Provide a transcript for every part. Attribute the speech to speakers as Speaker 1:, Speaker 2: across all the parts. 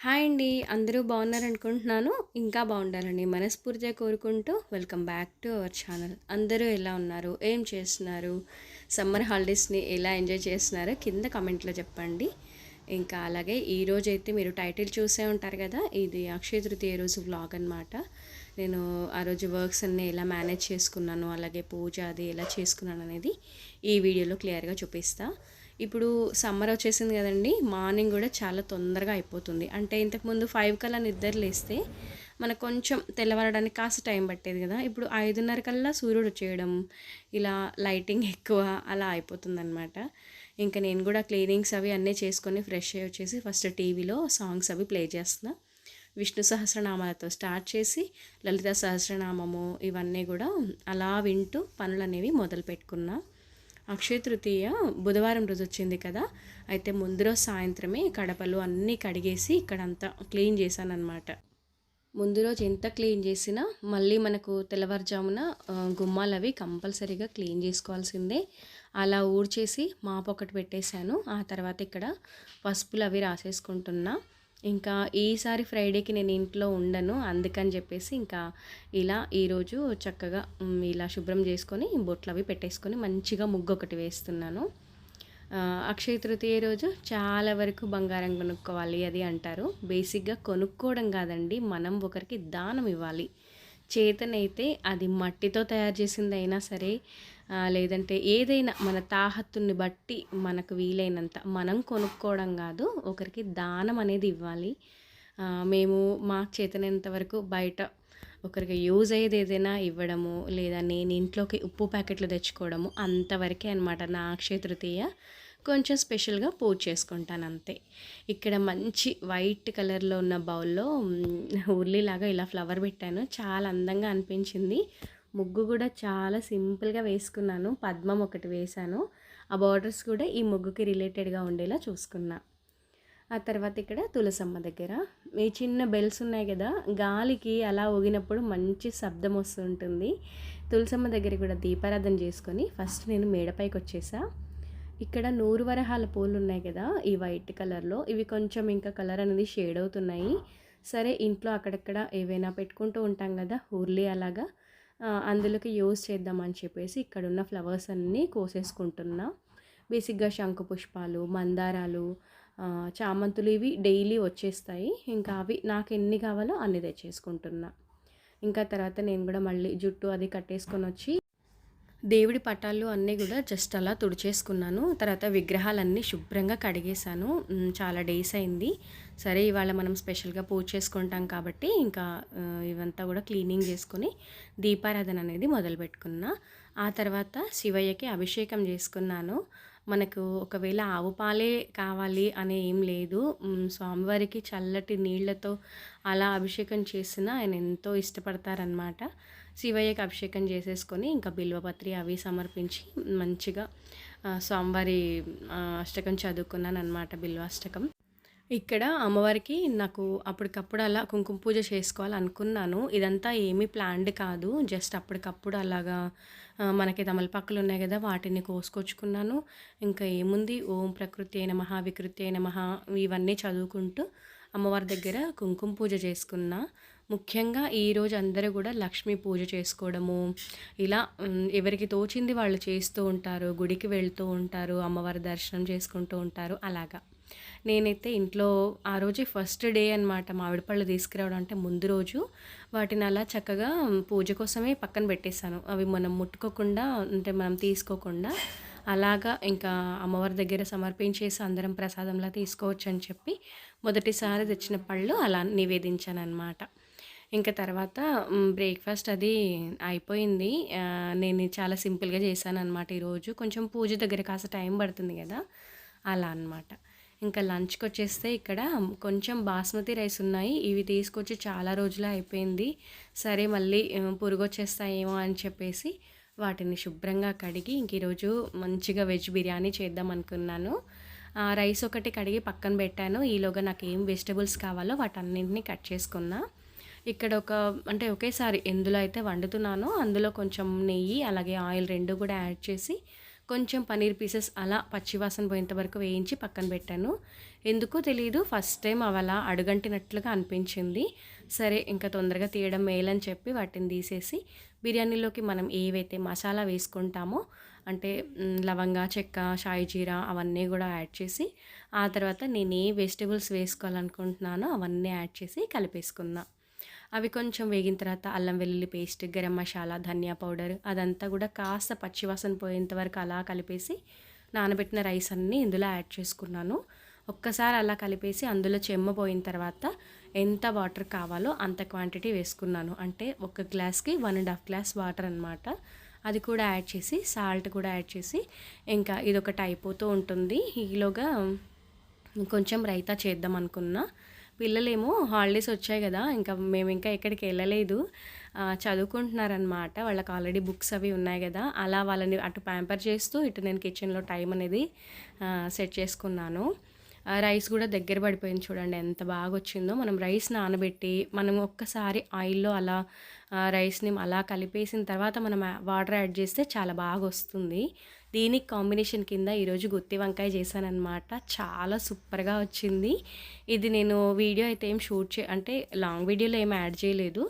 Speaker 1: Hi అండి. అందరూ బాగున్నారనుకుంటున్నాను. ఇంకా బాగుండాలని మనస్ఫూర్తిగా కోరుకుంటూ welcome back to our channel. అందరూ ఎలా ఉన్నారు? ఏం చేస్తున్నారు? సమ్మర్ హాలిడేస్ని ఎలా ఎంజాయ్ చేస్తున్నారో కింద కమెంట్లో చెప్పండి. ఇంకా అలాగే ఈరోజు అయితే మీరు టైటిల్ చూసే ఉంటారు కదా ఇది అక్షయ తృతీయ రోజు వ్లాగ్ అనమాట నేను ఆ రోజు వర్క్స్ అన్నీ ఎలా మేనేజ్ చేసుకున్నాను అలాగే పూజ అది ఎలా చేసుకున్నాను అనేది ఈ వీడియోలో క్లియర్గా చూపిస్తాను ఇప్పుడు సమ్మర్ వచ్చేసింది కదండి మార్నింగ్ కూడా చాలా తొందరగా అయిపోతుంది. అంటే ఇంతకుముందు ఫైవ్ కల్లా నిద్ర లేస్తే మనకు కొంచెం తెల్లవారడానికి కాస్త టైం పట్టేది కదా. ఇప్పుడు ఐదున్నర కల్లా సూర్యుడు వచ్చేయడం ఇలా లైటింగ్ ఎక్కువ అలా అయిపోతుందన్నమాట. ఇంకా నేను కూడా క్లీనింగ్స్ అవి అన్నీ చేసుకొని ఫ్రెష్ అయ్యి వచ్చేసి ఫస్ట్ టీవీలో సాంగ్స్ అవి ప్లే చేస్తున్నా. విష్ణు సహస్రనామాలతో స్టార్ట్ చేసి లలిత సహస్రనామము ఇవన్నీ కూడా అలా వింటూ పనులు అనేవి మొదలు పెట్టుకున్నా అక్షయ తృతీయ బుధవారం రోజు వచ్చింది కదా. అయితే ముందు రోజు సాయంత్రమే కడపలు అన్నీ కడిగేసి ఇక్కడంతా క్లీన్ చేశాను అనమాట ముందు రోజు ఎంత క్లీన్ చేసినా మళ్ళీ మనకు తెల్లవారుజామున గుమ్మాలు అవి కంపల్సరీగా క్లీన్ చేసుకోవాల్సిందే. అలా ఊడ్చేసి మాపు ఒకటి పెట్టేశాను. ఆ తర్వాత ఇక్కడ పసుపులు అవి రాసేసుకుంటున్నా. ఇంకా ఈసారి ఫ్రైడేకి నేను ఇంట్లో ఉండను అందుకని చెప్పేసి ఇంకా ఇలా ఈరోజు చక్కగా ఇలా శుభ్రం చేసుకొని బొట్లు అవి పెట్టేసుకొని మంచిగా ముగ్గు ఒకటి వేస్తున్నాను. అక్షయ తృతీయ రోజు చాలా వరకు బంగారం కొనుక్కోవాలి అది అంటారు. బేసిక్గా కొనుక్కోవడం కాదండి మనం ఒకరికి దానం ఇవ్వాలి. చేతనైతే అది మట్టితో తయారు చేసింది అయినా సరే లేదంటే ఏదైనా మన తాహత్తుని బట్టి మనకు వీలైనంత మనం కొనుక్కోవడం కాదు ఒకరికి దానం అనేది ఇవ్వాలి. మేము మాకు చేతనైనంత వరకు బయట ఒకరికి యూజ్ అయ్యేది ఏదైనా ఇవ్వడము లేదా నేను ఇంట్లోకి ఉప్పు ప్యాకెట్లు తెచ్చుకోవడము అంతవరకే అనమాట నా అక్షయ తృతీయ కొంచెం స్పెషల్గా పూజ చేసుకుంటాను అంతే. ఇక్కడ మంచి వైట్ కలర్లో ఉన్న బౌల్లో ఉర్లీలాగా ఇలా ఫ్లవర్ పెట్టాను. చాలా అందంగా అనిపించింది. ముగ్గు కూడా చాలా సింపుల్గా వేసుకున్నాను. పద్మం ఒకటి వేశాను. ఆ బార్డర్స్ కూడా ఈ ముగ్గుకి రిలేటెడ్గా ఉండేలా చూసుకున్నా. ఆ తర్వాత ఇక్కడ తులసమ్మ దగ్గర. ఈ చిన్న బెల్స్ ఉన్నాయి కదా గాలికి అలా ఊగినప్పుడు మంచి శబ్దం వస్తుంటుంది. తులసమ్మ దగ్గర కూడా దీపారాధన చేసుకొని ఫస్ట్ నేను మేడపైకి వచ్చేసా. ఇక్కడ నూరు వరహాల పూలు ఉన్నాయి కదా ఈ వైట్ కలర్లో. ఇవి కొంచెం ఇంకా కలర్ అనేది షేడ్ అవుతున్నాయి. సరే ఇంట్లో అక్కడక్కడ ఏవైనా పెట్టుకుంటూ ఉంటాం కదా ఊర్లీ అలాగా. అందులోకి యూజ్ చేద్దామని చెప్పేసి ఇక్కడ ఉన్న ఫ్లవర్స్ అన్నీ కోసేసుకుంటున్నా. బేసిక్గా శంకు పుష్పాలు మందారాలు చామంతులు ఇవి డైలీ వచ్చేస్తాయి. ఇంకా అవి నాకు ఎన్ని కావాలో అన్ని తెచ్చేసుకుంటున్నా. ఇంకా తర్వాత నేను కూడా మళ్ళీ జుట్టు అది కట్టేసుకొని వచ్చి దేవుడి పటాలు అన్నీ కూడా జస్ట్ అలా తుడిచేసుకున్నాను. తర్వాత విగ్రహాలన్నీ శుభ్రంగా కడిగేశాను. చాలా డేస్ అయింది. సరే ఇవాళ మనం స్పెషల్గా పూజ చేసుకుంటాం కాబట్టి ఇంకా ఇవంతా కూడా క్లీనింగ్ చేసుకొని దీపారాధన అనేది మొదలుపెట్టుకున్నా. ఆ తర్వాత శివయ్యకి అభిషేకం చేసుకున్నాను. మనకు ఒకవేళ ఆవు పాలే కావాలి అనే ఏం లేదు. స్వామివారికి చల్లటి నీళ్ళతో అలా అభిషేకం చేసిన ఆయన ఎంతో ఇష్టపడతారనమాట శివయ్యకి అభిషేకం చేసేసుకొని ఇంకా బిల్వపత్రి అవి సమర్పించి మంచిగా స్వామివారి అష్టకం చదువుకున్నాను అనమాట బిల్వాష్టకం. ఇక్కడ అమ్మవారికి నాకు అప్పటికప్పుడు అలా కుంకుమ పూజ చేసుకోవాలనుకున్నాను. ఇదంతా ఏమీ ప్లాన్డ్ కాదు. జస్ట్ అప్పటికప్పుడు అలాగా మనకి తమలపాకులు ఉన్నాయి కదా వాటిని కోసుకొచ్చుకున్నాను. ఇంకా ఏముంది? ఓం ప్రకృతి అయిన మహా వికృతి అయిన మహా ఇవన్నీ చదువుకుంటూ అమ్మవారి దగ్గర కుంకుమ పూజ చేసుకున్నా. ముఖ్యంగా ఈరోజు అందరూ కూడా లక్ష్మీ పూజ చేసుకోవడము ఇలా ఎవరికి తోచింది వాళ్ళు చేస్తూ ఉంటారు గుడికి వెళ్తూ ఉంటారు అమ్మవారి దర్శనం చేసుకుంటూ ఉంటారు అలాగా. నేనైతే ఇంట్లో ఆ రోజే ఫస్ట్ డే అనమాట మామిడి పళ్ళు తీసుకురావడం అంటే ముందు రోజు. వాటిని అలా చక్కగా పూజ కోసమే పక్కన పెట్టేశాను. అవి మనం ముట్టుకోకుండా అంటే మనం తీసుకోకుండా అలాగా ఇంకా అమ్మవారి దగ్గర సమర్పించేసి అందరం ప్రసాదంలా తీసుకోవచ్చు అని చెప్పి మొదటిసారి తెచ్చిన పళ్ళు అలా నివేదించాను అనమాట ఇంకా తర్వాత బ్రేక్ఫాస్ట్ అది అయిపోయింది. నేను చాలా సింపుల్గా చేశాను అనమాట ఈరోజు. కొంచెం పూజ దగ్గర కాస్త టైం పడుతుంది కదా. అలా అనమాట ఇంకా లంచ్కి వచ్చేస్తే ఇక్కడ కొంచెం బాస్మతి రైస్ ఉన్నాయి. ఇవి తీసుకొచ్చి చాలా రోజులు అయిపోయింది. సరే మళ్ళీ పురుగు వచ్చేస్తాయేమో అని చెప్పేసి వాటిని శుభ్రంగా కడిగి ఇంక ఈరోజు మంచిగా వెజ్ బిర్యానీ చేద్దాం అనుకున్నాను. రైస్ ఒకటి కడిగి పక్కన పెట్టాను. ఈలోగా నాకు ఏం వెజిటబుల్స్ కావాలో వాటన్నింటినీ కట్ చేసుకున్నా. ఇక్కడ ఒక అంటే ఒకేసారి ఎందులో అయితే వండుతున్నానో అందులో కొంచెం నెయ్యి అలాగే ఆయిల్ రెండు కూడా యాడ్ చేసి కొంచెం పనీర్ పీసెస్ అలా పచ్చివాసన పోయేంత వరకు వేయించి పక్కన పెట్టాను. ఎందుకో తెలియదు ఫస్ట్ టైం అవి అలా అడుగంటినట్లుగా అనిపించింది. సరే ఇంకా తొందరగా తీయడం మేలని చెప్పి వాటిని తీసేసి బిర్యానీలోకి మనం ఏవైతే మసాలా వేసుకుంటామో అంటే లవంగా చెక్క షాయి జీరా అవన్నీ కూడా యాడ్ చేసి ఆ తర్వాత నేను ఏ వెజిటేబుల్స్ వేసుకోవాలనుకుంటున్నానో అవన్నీ యాడ్ చేసి కలిపేసుకుందాం. అవి కొంచెం వేగిన తర్వాత అల్లం వెల్లుల్లి పేస్ట్ గరం మసాలా ధనియా పౌడర్ అదంతా కూడా కాస్త పచ్చివాసన పోయేంత వరకు అలా కలిపేసి నానబెట్టిన రైస్ అన్నీ ఇందులో యాడ్ చేసుకున్నాను. ఒక్కసారి అలా కలిపేసి అందులో చెమ్మ పోయిన తర్వాత ఎంత వాటర్ కావాలో అంత క్వాంటిటీ వేసుకున్నాను. అంటే ఒక గ్లాస్కి one and half glass water అనమాట అది కూడా యాడ్ చేసి సాల్ట్ కూడా యాడ్ చేసి ఇంకా ఇది ఒకటి అయిపోతూ ఉంటుంది. ఈలోగా కొంచెం రైతా చేద్దాం అనుకున్నా. పిల్లలేమో హాలిడేస్ వచ్చాయి కదా ఇంకా మేము ఇంకా ఎక్కడికి వెళ్ళలేదు. చదువుకుంటున్నారనమాట వాళ్ళకి ఆల్రెడీ బుక్స్ అవి ఉన్నాయి కదా అలా వాళ్ళని అటు ప్యాంపర్ చేస్తూ ఇటు నేను కిచెన్లో టైం అనేది సెట్ చేసుకున్నాను. రైస్ కూడా దగ్గర పడిపోయింది చూడండి ఎంత బాగా వచ్చిందో మనం రైస్ నానబెట్టి మనం ఒక్కసారి ఆయిల్లో అలా రైస్ని అలా కలిపేసిన తర్వాత మనం వాటర్ యాడ్ చేస్తే చాలా బాగా వస్తుంది దీనికి కాంబినేషన్ కింద ఈరోజు గుత్తి వంకాయ చేశానమాట చాలా సూపర్గా వచ్చింది. ఇది నేను వీడియో అయితే ఏం షూట్ చే అంటే లాంగ్ వీడియోలో ఏం యాడ్ చేయలేదు.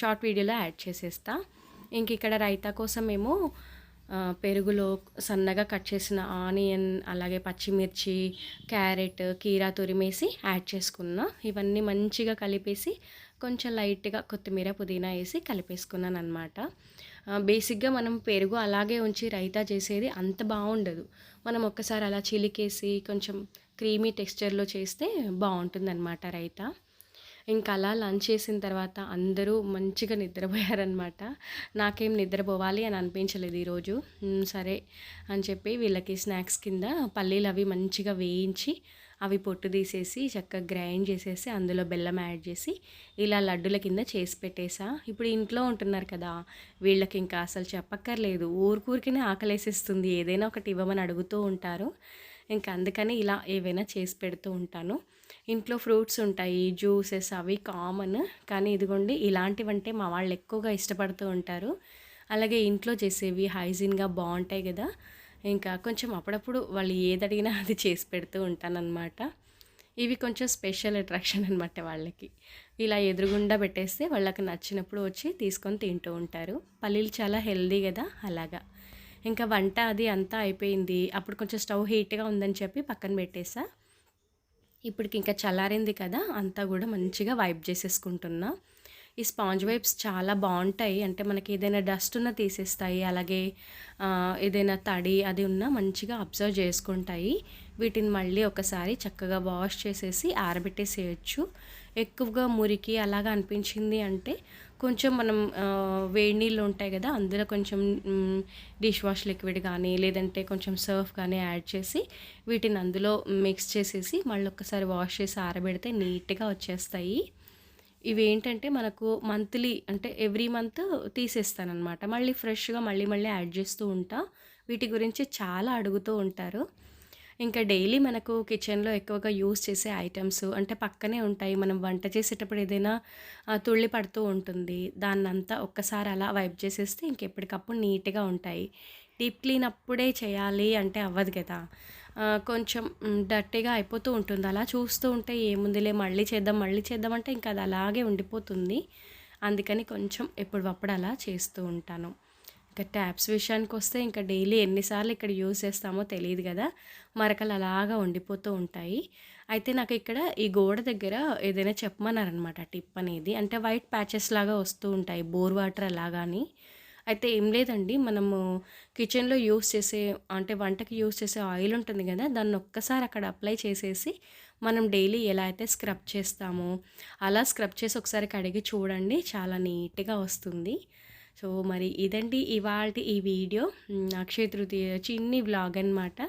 Speaker 1: షార్ట్ వీడియోలో యాడ్ చేసేస్తా. ఇంక ఇక్కడ రైతా కోసం ఏమో పెరుగులో సన్నగా కట్ చేసిన ఆనియన్ అలాగే పచ్చిమిర్చి క్యారెట్ కీరా తురిమేసి యాడ్ చేసుకున్నా. ఇవన్నీ మంచిగా కలిపేసి కొంచెం లైట్గా కొత్తిమీర పుదీనా వేసి కలిపేసుకున్నాను అనమాట బేసిక్గా మనం పెరుగు అలాగే ఉంచి రైతా చేసేది అంత బాగుండదు. మనం ఒక్కసారి అలా చిలికేసి కొంచెం క్రీమీ టెక్స్చర్లో చేస్తే బాగుంటుందన్నమాట రైతా. ఇంకా అలా లంచ్ చేసిన తర్వాత అందరూ మంచిగా నిద్రపోయారనమాట నాకేం నిద్రపోవాలి అని అనిపించలేదు ఈరోజు. సరే అని చెప్పి వీళ్ళకి స్నాక్స్ కింద పల్లీలు అవి మంచిగా వేయించి అవి పొట్టు తీసేసి చక్కగా గ్రైండ్ చేసేసి అందులో బెల్లం యాడ్ చేసి ఇలా లడ్డుల కింద చేసి పెట్టేసా. ఇప్పుడు ఇంట్లో ఉంటున్నారు కదా వీళ్ళకి ఇంకా అసలు చెప్పక్కర్లేదు. ఊరికూరికినే ఆకలేసేస్తుంది. ఏదైనా ఒకటి ఇవ్వమని అడుగుతూ ఉంటారు. ఇంకా అందుకని ఇలా ఏవైనా చేసి పెడుతూ ఉంటాను. ఇంట్లో ఫ్రూట్స్ ఉంటాయి జ్యూసెస్ అవి కామన్. కానీ ఇదిగోండి ఇలాంటివంటే మా వాళ్ళు ఎక్కువగా ఇష్టపడుతూ ఉంటారు. అలాగే ఇంట్లో చేసేవి హైజీన్గా బాగుంటాయి కదా. ఇంకా కొంచెం అప్పుడప్పుడు వాళ్ళు ఏది అడిగినా అది చేసి పెడుతూ ఉంటానన్నమాట. ఇవి కొంచెం స్పెషల్ అట్రాక్షన్ అనమాట వాళ్ళకి. ఇలా ఎదురుగుండా పెట్టేస్తే వాళ్ళకి నచ్చినప్పుడు వచ్చి తీసుకొని తింటూ ఉంటారు. పల్లీలు చాలా హెల్దీ కదా అలాగా. ఇంకా వంట అది అంతా అయిపోయింది. అప్పుడు కొంచెం స్టవ్ హీట్గా ఉందని చెప్పి పక్కన పెట్టేసా. ఇప్పటికి ఇంకా చల్లారింది కదా అంతా కూడా మంచిగా వైప్ చేసేసుకుంటున్నా. ఈ స్పాంజ్ వైప్స్ చాలా బాగుంటాయి. అంటే మనకి ఏదైనా డస్ట్ ఉన్న తీసేస్తాయి అలాగే ఏదైనా తడి అది ఉన్నా మంచిగా అబ్జర్వ్ చేసుకుంటాయి. వీటిని మళ్ళీ ఒకసారి చక్కగా వాష్ చేసేసి ఆరబెట్టేసేయచ్చు. ఎక్కువగా మురికి అలాగా అనిపించింది అంటే కొంచెం మనం వేడి నీళ్ళు ఉంటాయి కదా అందులో కొంచెం డిష్ వాష్ లిక్విడ్ కానీ లేదంటే కొంచెం సర్ఫ్ కానీ యాడ్ చేసి వీటిని అందులో మిక్స్ చేసేసి మళ్ళీ ఒక్కసారి వాష్ చేసి ఆరబెడితే నీట్గా వచ్చేస్తాయి. ఇవి ఏంటంటే మనకు మంత్లీ అంటే ఎవ్రీ మంత్ తీసేస్తానమాట మళ్ళీ ఫ్రెష్గా మళ్ళీ మళ్ళీ యాడ్ చేస్తూ ఉంటా. వీటి గురించి చాలా అడుగుతూ ఉంటారు. ఇంకా డైలీ మనకు కిచెన్లో ఎక్కువగా యూస్ చేసే ఐటమ్స్ అంటే పక్కనే ఉంటాయి. మనం వంట చేసేటప్పుడు ఏదైనా తుళ్ళి పడుతూ ఉంటుంది. దాన్నంతా ఒక్కసారి అలా వైప్ చేసేస్తే ఇంకెప్పటికప్పుడు నీట్గా ఉంటాయి. డీప్ క్లీన్ అప్పుడే చేయాలి అంటే అవ్వదు కదా. కొంచెం డర్టీగా అయిపోతూ ఉంటుంది. అలా చూస్తూ ఉంటే ఏముందిలే మళ్ళీ చేద్దాం మళ్ళీ చేద్దాం అంటే ఇంకా అది అలాగే ఉండిపోతుంది. అందుకని కొంచెం ఎప్పుడప్పుడు అలా చేస్తూ ఉంటాను. ఇంకా ట్యాప్స్ విషయానికి వస్తే ఇంకా డైలీ ఎన్నిసార్లు ఇక్కడ యూజ్ చేస్తామో తెలియదు కదా. మరకలు అలాగా ఉండిపోతూ ఉంటాయి. అయితే నాకు ఇక్కడ ఈ గోడ దగ్గర ఏదైనా చెప్పమన్నారనమాట టిప్ అనేది. అంటే వైట్ ప్యాచెస్ లాగా వస్తూ ఉంటాయి బోర్ వాటర్ అలాగాని అయితే ఏం లేదండి మనము కిచెన్లో యూస్ చేసే అంటే వంటకి యూస్ చేసే ఆయిల్ ఉంటుంది కదా దాన్ని ఒక్కసారి అక్కడ అప్లై చేసేసి మనం డైలీ ఎలా అయితే స్క్రబ్ చేస్తామో అలా స్క్రబ్ చేసి ఒకసారి కడిగి చూడండి చాలా నీట్గా వస్తుంది. సో మరి ఇదండి ఇవాళ ఈ వీడియో. అక్షయ తృతీయ చిన్ని వ్లాగ్ అనమాట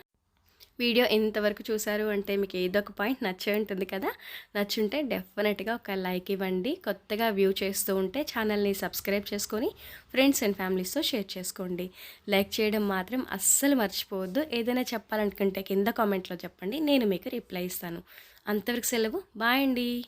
Speaker 1: వీడియో ఎంతవరకు చూసారు అంటే మీకు ఏదో ఒక పాయింట్ నచ్చే ఉంటుంది కదా. నచ్చుంటే డెఫినెట్గా ఒక లైక్ ఇవ్వండి. కొత్తగా వ్యూ చేస్తూ ఉంటే ఛానల్ని సబ్స్క్రైబ్ చేసుకొని ఫ్రెండ్స్ అండ్ ఫ్యామిలీస్తో షేర్ చేసుకోండి. లైక్ చేయడం మాత్రం అస్సలు మర్చిపోవద్దు. ఏదైనా చెప్పాలనుకుంటే కింద కామెంట్లో చెప్పండి. నేను మీకు రిప్లై ఇస్తాను. అంతవరకు సెలవు. బాయ్ అండి.